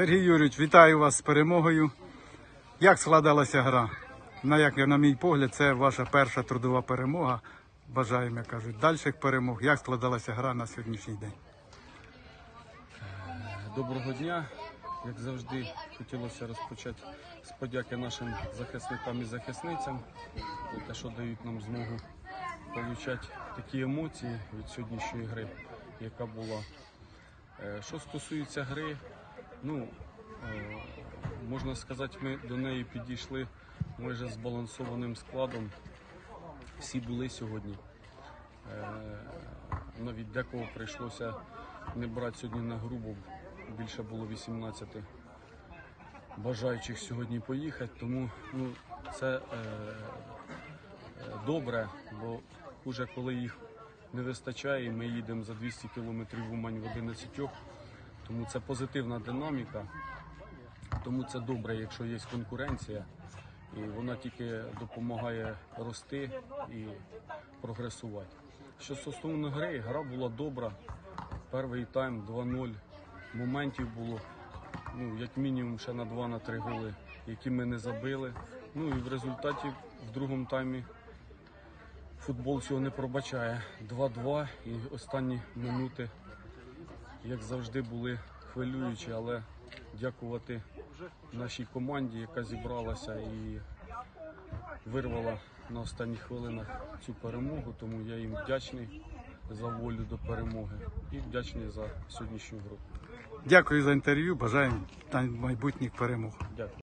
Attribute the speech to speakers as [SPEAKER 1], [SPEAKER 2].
[SPEAKER 1] Сергій Юрійович, вітаю вас з перемогою. Як складалася гра? На як на мій погляд, це ваша перша трудова перемога. Бажаємо, як кажуть, дальших перемог. Як складалася гра на сьогоднішній день?
[SPEAKER 2] Доброго дня. Як завжди, хотілося розпочати з подяки нашим захисникам і захисницям за те, що дають нам змогу отримати такі емоції від сьогоднішньої гри, яка була. Е, Що стосується гри, ну е, можна сказати, ми до неї підійшли майже збалансованим складом. Всі були сьогодні. Е, Навіть декого прийшлося не брати сьогодні на гру, бо більше було 18 бажаючих сьогодні поїхати. Тому ну, це е, е, добре, бо хуже, коли їх не вистачає, ми їдемо за 200 кілометрів в Умань в 11. Тому це позитивна динаміка. Тому це добре, якщо є конкуренція, і вона тільки допомагає рости і прогресувати. Що стосовно гри, гра була добра. Перший тайм 2-0. Моментів було ну, як мінімум ще на 2-3 голи, які ми не забили. Ну і в результаті в другому таймі футбол цього не пробачає. 2-2 і останні минути, як завжди, були хвилюючі, але дякувати нашій команді, яка зібралася і вирвала на останніх хвилинах цю перемогу, тому я їм вдячний за волю до перемоги і вдячний за сьогоднішню гру.
[SPEAKER 1] Дякую за інтерв'ю. Бажаємо майбутніх перемог.
[SPEAKER 2] Дякую.